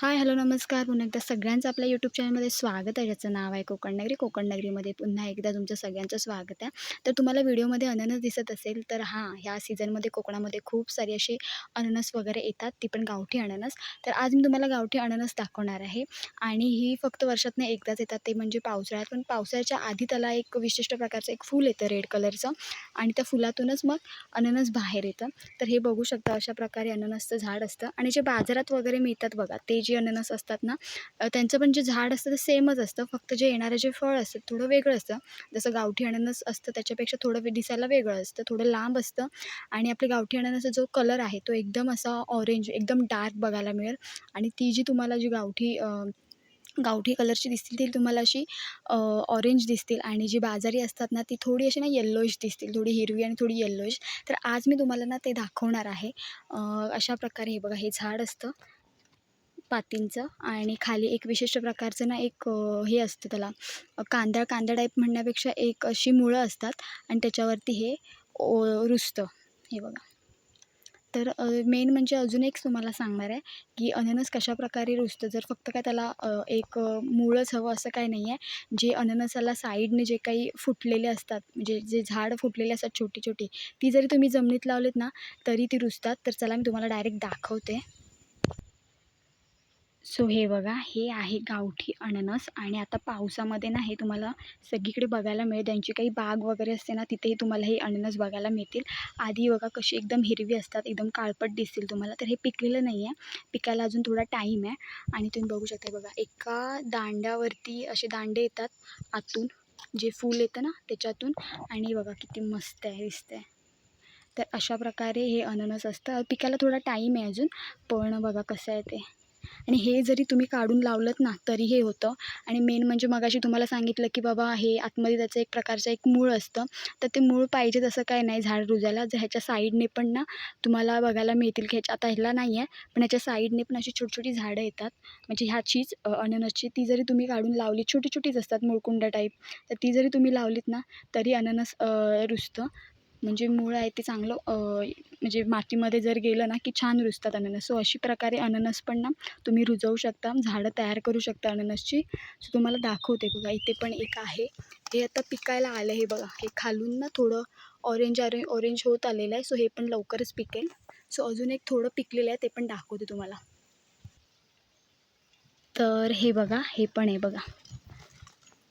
Hi hello नमस्कार. पुन्हा एकदा सगळ्यांचं आपल्या यूट्यूब चॅनलमध्ये स्वागत आहे. ज्याचं नाव आहे कोकण नगरी. कोकण नगरीमध्ये पुन्हा एकदा तुमचं सगळ्यांचं स्वागत आहे. तर तुम्हाला व्हिडिओमध्ये अननस दिसत असेल तर हां ह्या सीझनमध्ये कोकणामध्ये खूप सारे असे अननस वगैरे येतात. ती पण गावठी अननस. तर आज मी तुम्हाला गावठी अननस दाखवणार आहे. आणि ही फक्त वर्षातनं एकदाच येतात. ते म्हणजे पावसाळ्यात. पण पावसाळ्याच्या आधी त्याला एक विशिष्ट प्रकारचं एक फूल येतं रेड कलरचं आणि त्या फुलातूनच मग अननस बाहेर येतं. तर हे बघू शकता अशा प्रकारे अननसचं झाड असतं. आणि जे बाजारात वगैरे मिळतात बघा ते जी अननस असतात ना त्यांचं पण जे झाड असतं ते सेमच असतं. फक्त जे येणारं जे फळ असतं थोडं वेगळं असतं. जसं गावठी अननस असतं त्याच्यापेक्षा थोडं दिसायला वेगळं असतं थोडं लांब असतं. आणि आपल्या गावठी अननसचा जो कलर आहे तो एकदम असा ऑरेंज एकदम डार्क बघायला मिळेल. आणि ती जी तुम्हाला जी गावठी गावठी कलरची दिसतील ती तुम्हाला अशी ऑरेंज दिसतील. आणि जी बाजारी असतात ना ती थोडी अशी ना येल्लोइश दिसतील थोडी हिरवी आणि थोडी येल्लोइश तर आज मी तुम्हाला ना ते दाखवणार आहे. अशा प्रकारे हे बघा हे झाड असतं. पातींचं आणि खाली एक विशिष्ट प्रकारचं ना एक हे असतं त्याला कांदा कांदा टाईप म्हणण्यापेक्षा एक अशी मुळं असतात आणि त्याच्यावरती हे ओ रुजतं हे बघा. तर मेन म्हणजे अजून एक तुम्हाला सांगणार आहे की अननस कशाप्रकारे रुजतं जर फक्त काय त्याला एक अ, मूळच हवं असं काही नाही आहे जे अननसाला साईडने जे काही फुटलेले असतात म्हणजे जे झाड फुटलेले असतात छोटी छोटी ती जरी तुम्ही जमिनीत लावलीत ना तरी ती रुजतात तर चला मी तुम्हाला डायरेक्ट दाखवते. सो हे बघा हे आहे गावठी अननस आणि आता पावसामध्ये ना हे तुम्हाला सगळीकडे बघायला मिळेल. त्यांची काही बाग वगैरे असते ना तिथेही तुम्हाला हे अननस बघायला मिळतील. आधी बघा कशी एकदम हिरवी असतात एकदम काळपट दिसतील तुम्हाला. तर हे पिकलेलं नाही आहे. पिकायला अजून थोडा टाईम आहे. आणि तुम्ही बघू शकता बघा एका दांड्यावरती असे दांडे येतात आतून. जे फूल येतं ना त्याच्यातून. आणि बघा किती मस्त आहे दिसतंय. तर अशा प्रकारे हे अननस असतं. पिकायला थोडा टाईम आहे अजून. पण बघा कसं आहे ते. आणि हे जरी तुम्ही काढून लावलंत ना तरी हे होतं. आणि मेन म्हणजे मगाशी तुम्हाला सांगितलं की बाबा हे आतमध्ये त्याचं एक प्रकारचं एक मूळ असतं. तर ते मूळ पाहिजे तसं काय नाही झाड रुजायला. जर ह्याच्या साईडने पण ना तुम्हाला बघायला मिळतील की ह्याच्या आता ह्याला नाही आहे पण ह्याच्या साईडने पण अशी छोटी छोटी झाडं येतात. म्हणजे ह्याचीच अननसची ती जरी तुम्ही काढून लावली छोटी छोटीच असतात मुळकुंड टाईप तर ती जरी तुम्ही लावलीत ना तरी अननस रुजतं. म्हणजे मूळ आहे ते चांगलं म्हणजे मातीमध्ये जर गेलं ना की छान रुजतात अननस. सो अशी प्रकारे अननस पण ना तुम्ही रुजवू शकता झाडं तयार करू शकता अननसची. सो तुम्हाला दाखवते बघा इथे पण एक आहे. हे आता पिकायला आलं हे बघा. हे खालून ना थोडं ऑरेंज ऑरेंज ऑरेंज होत आलेलं आहे. सो हे पण लवकरच पिकेल. सो अजून एक थोडं पिकलेलं आहे ते पण दाखवते तुम्हाला. तर हे बघा हे पण आहे बघा.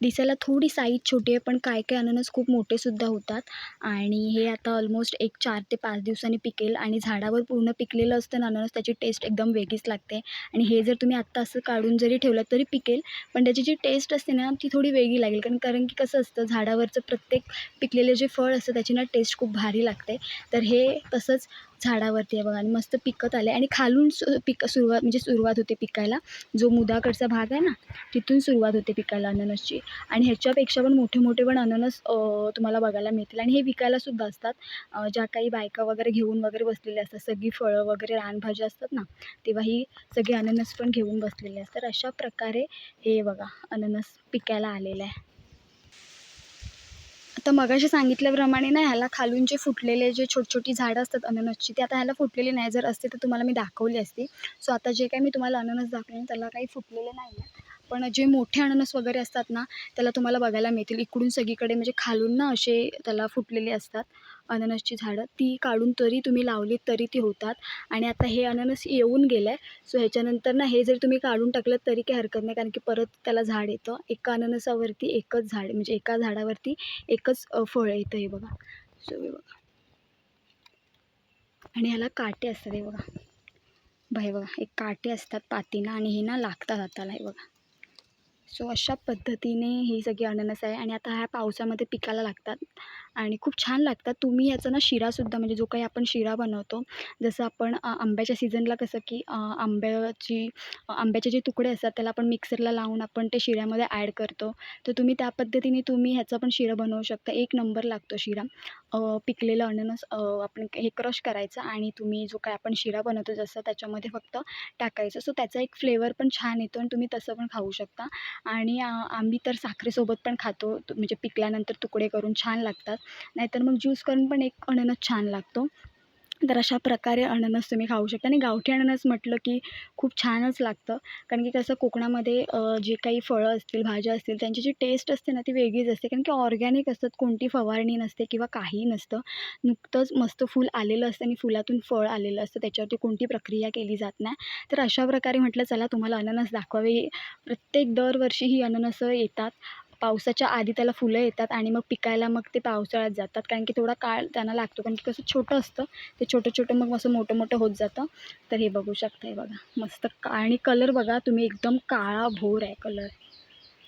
दिसायला थोडी साईज छोटी आहे पण काय काय अननस खूप मोठेसुद्धा होतात. आणि हे आता ऑलमोस्ट एक चार ते पाच दिवसांनी पिकेल आणि झाडावर पूर्ण पिकलेलं असतं ना अननस त्याची टेस्ट एकदम वेगळीच लागते. आणि हे जर तुम्ही आत्ता असं काढून जरी ठेवलं तरी पिकेल पण त्याची जी टेस्ट असते ना ती थोडी वेगळी लागेल. कारण कारण की कसं असतं झाडावरचं प्रत्येक पिकलेले जे फळ असतं त्याची ना टेस्ट खूप भारी लागते. तर हे तसंच झाडावरती आहे बघा आणि मस्त पिकत आले. आणि खालून सु पिक सुरुवात म्हणजे सुरुवात होते पिकायला. जो मुदाकडचा भाग आहे ना तिथून सुरुवात होते पिकायला अननसची. आणि ह्याच्यापेक्षा पण मोठे मोठे पण अननस तुम्हाला बघायला मिळतील. आणि हे विकायलासुद्धा असतात. ज्या काही बायका वगैरे घेऊन वगैरे बसलेल्या असतात सगळी फळं वगैरे रानभाज्या असतात ना तेव्हा ही सगळी अननस पण घेऊन बसलेले असतात. अशा प्रकारे हे बघा अननस पिकायला आलेलं आहे. आता मगाशी सांगितल्याप्रमाणे ना ह्याला खालून जे फुटलेले जे छोटी छोटी झाडं असतात अननसची ते आता ह्याला फुटलेली नाही. जर असते तर तुम्हाला मी दाखवली असती. सो आता जे काही मी तुम्हाला अननस दाखवले त्याला काही फुटलेले नाही आहे पण जे मोठे अननस वगैरे असतात ना त्याला तुम्हाला बघायला मिळतील. इकडून सगळीकडे म्हणजे खालून ना असे त्याला फुटलेले असतात अननसची झाडं. ती काढून तरी तुम्ही लावलीत तरी ती होतात. आणि आता हे अननस येऊन गेलं आहे सो ह्याच्यानंतर ना हे जर तुम्ही काढून टाकलं तरी काही हरकत नाही. कारण की परत त्याला झाड येतं. एका अननसावरती एकच झाड म्हणजे एका झाडावरती एकच फळ येतं हे बघा. सो हे बघा. आणि ह्याला काटे असतात हे बघा. बघा बघा. एक काटे असतात पातीना आणि हे ना लागतात हाताला हे बघा. सो अशा पद्धतीने ही सगळी अननस आहे आणि आता ह्या पावसामध्ये पिकायला लागतात. आणि खूप छान लागतात. तुम्ही याचा ना शिरासुद्धा म्हणजे जो काही आपण शिरा बनवतो जसं आपण आंब्याच्या सीझनला कसं की आंब्याची आंब्याचे जे तुकडे असतात त्याला आपण मिक्सरला लावून आपण ते शिऱ्यामध्ये ॲड करतो. तर तुम्ही त्या पद्धतीने तुम्ही ह्याचा पण शिरा बनवू शकता. एक नंबर लागतो शिरा. पिकलेलं अननस आपण हे क्रश करायचं आणि तुम्ही जो काय आपण शिरा बनवतो जसं त्याच्यामध्ये फक्त टाकायचं. सो त्याचा एक फ्लेवर पण छान येतो आणि तुम्ही तसं पण खाऊ शकता. आणि आम्ही तर साखरेसोबत पण खातो. म्हणजे पिकल्यानंतर तुकडे करून छान लागतात. नाहीतर मग ज्यूस करून पण एक अननस छान लागतो. तर अशा प्रकारे अननस तुम्ही खाऊ शकता. आणि गावठी अननस म्हटलं की खूप छानच लागतं. कारण की कसं कोकणामध्ये जे काही फळं असतील भाज्या असतील त्यांची जी टेस्ट असते ना ती वेगळीच असते. कारण की ऑर्गॅनिक असतात कोणती फवारणी नसते किंवा काहीही नसतं. नुकतंच मस्त फूल आलेलं असतं आणि फुलातून फळ आलेलं असतं. त्याच्यावरती कोणती प्रक्रिया केली जात नाही. तर अशा प्रकारे म्हटलं चला तुम्हाला अननस दाखवावे. प्रत्येक दरवर्षी ही अननसं येतात. पावसाच्या आधी त्याला फुलं येतात आणि मग पिकायला मग ते पावसाळ्यात जातात. कारण की थोडा काळ त्यांना लागतो. कारण की कसं छोटं असतं. ते छोटं छोटं मग असं मोठं मोठं होत जातं. तर हे बघू शकता हे बघा. मस्त का आणि कलर बघा तुम्ही एकदम काळा भोर आहे कलर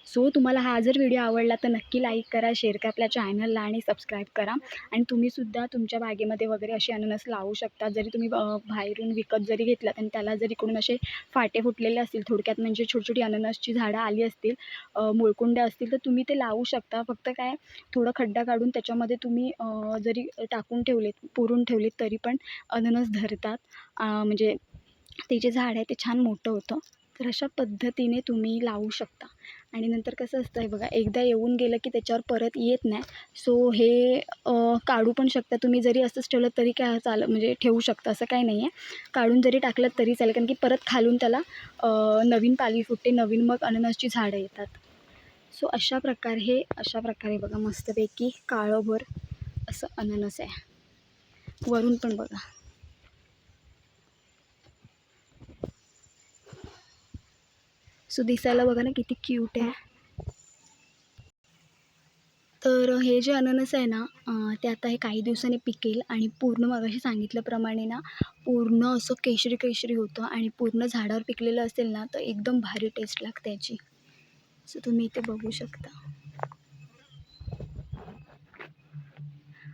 सो तुम्हाला हा जर व्हिडिओ आवडला तर नक्की लाईक करा शेअर करा आपल्या चॅनलला आणि सबस्क्राईब करा. आणि तुम्हीसुद्धा तुमच्या बागेमध्ये वगैरे असे अननस लावू शकता. जरी तुम्ही बाहेरून विकत जरी घेतलात आणि त्याला जर इकडून असे फाटे फुटलेले असतील थोडक्यात म्हणजे छोटी छोटी अननसची झाडं आली असतील मुळकुंड्या असतील तर तुम्ही ते लावू शकता. फक्त काय थोडं खड्डा काढून त्याच्यामध्ये तुम्ही जरी टाकून ठेवलेत पुरून ठेवलेत तरी पण अननस धरतात. म्हणजे ते जे झाड आहे ते छान मोठं होतं. तर अशा पद्धतीने तुम्ही लावू शकता. आणि नंतर कसं असतं आहे बघा एकदा येऊन गेलं की त्याच्यावर परत येत नाही. सो हे काढू पण शकता तुम्ही. जरी असंच ठेवलं तरी काय चाल म्हणजे ठेवू शकता असं काही नाही आहे काढून जरी टाकलं तरी चालेल. कारण की परत खालून त्याला नवीन पाली फुटते. नवीन मग अननसची झाडं येतात. सो अशा प्रकारे हे अशा प्रकारे बघा मस्तपैकी काळंभर असं अननस आहे. वरून पण बघा. सो दिसायला बघा ना किती क्यूट आहे. तर हे जे अननस आहे ना ते आता हे काही दिवसांनी पिकेल आणि पूर्ण मगाशी सांगितल्याप्रमाणे ना पूर्ण असं केशरी केशरी होतं आणि पूर्ण झाडावर पिकलेलं असेल ना तर एकदम भारी टेस्ट लागते याची. सो तुम्ही इथे बघू शकता.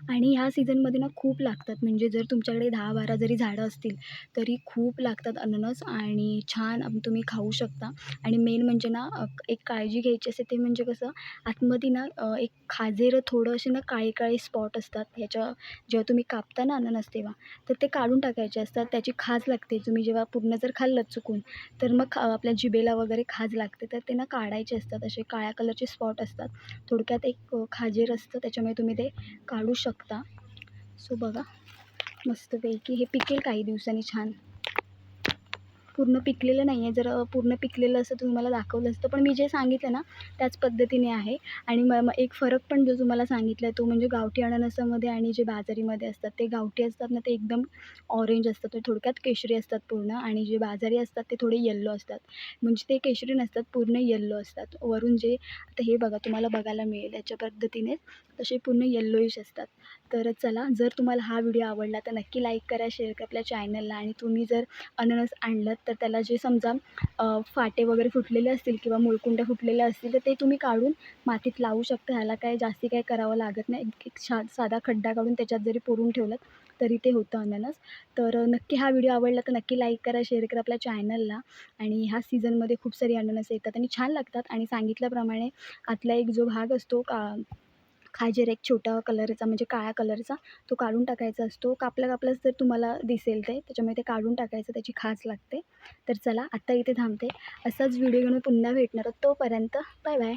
आणि ह्या सीझनमध्ये ना खूप लागतात. म्हणजे जर तुमच्याकडे दहा बारा जरी झाडं असतील तरी खूप लागतात अननस आणि छान तुम्ही खाऊ शकता. आणि मेन म्हणजे ना एक काळजी घ्यायची असते ते म्हणजे कसं आतमध्ये ना एक खाजेरं थोडं असे ना काळे काळे स्पॉट असतात. ह्याच्या जेव्हा तुम्ही कापता ना अननस तेव्हा तर ते काढून टाकायचे असतात. त्याची खाज लागते. तुम्ही जेव्हा पूर्ण जर खाल्लं चुकून तर मग खा- आपल्या जिभेला वगैरे खाज लागते. तर ते ना काढायचे असतात. असे काळ्या कलरचे स्पॉट असतात. थोडक्यात एक खाजेर असतं. त्याच्यामुळे तुम्ही ते काढू शकता. सो बघा मस्तपैकी हे पिकेल काही दिवसांनी छान. पूर्ण पिकलेलं नाही आहे. जर पूर्ण पिकलेलं असतं तुम्ही मला दाखवलं असतं पण मी जे सांगितलं ना त्याच पद्धतीने आहे. आणि म म एक फरक पण जो तुम्हाला सांगितला आहे तो म्हणजे गावठी अननसामध्ये आणि जे बाजारीमध्ये असतात ते गावठी असतात ना ते एकदम ऑरेंज असतात. ते थोडक्यात केशरी असतात पूर्ण आणि जे बाजारी असतात ते थोडे येल्लो असतात. म्हणजे ते केशरी नसतात पूर्ण येल्लो असतात. वरून जे आता हे बघा तुम्हाला बघायला मिळेल. याच्या पद्धतीने तसे पूर्ण येल्लोइश असतात. तर चला जर तुम्हाला हा व्हिडिओ आवडला तर नक्की लाईक करा शेअर करा आपल्या चॅनलला आणि तुम्ही जर अननस आणलं तर त्याला जे समजा फाटे वगैरे फुटलेले असतील किंवा मुळकुंड्या फुटलेल्या असतील तर ते तुम्ही काढून मातीत लावू शकता. ह्याला काय जास्ती काय करावं लागत नाही. एक छा साधा खड्डा काढून त्याच्यात जरी पुरून ठेवलं तरी ते होतं अननस. तर नक्की हा व्हिडिओ आवडला तर नक्की लाईक करा शेअर करा आपल्या चॅनलला आणि ह्या सीझनमध्ये खूप सारी अननस येतात आणि छान लागतात. आणि सांगितल्याप्रमाणे आतला एक जो भाग असतो का खाजेर एक छोटा कलरचा म्हणजे काळ्या कलरचा तो काढून टाकायचा असतो. कापला कापलाच जर तुम्हाला दिसेल ते त्याच्यामुळे ते काढून टाकायचं त्याची खाज लागते. तर चला आत्ता इथे थांबते. असाच व्हिडिओ घेऊन पुन्हा भेटणार आहोत. तोपर्यंत बाय बाय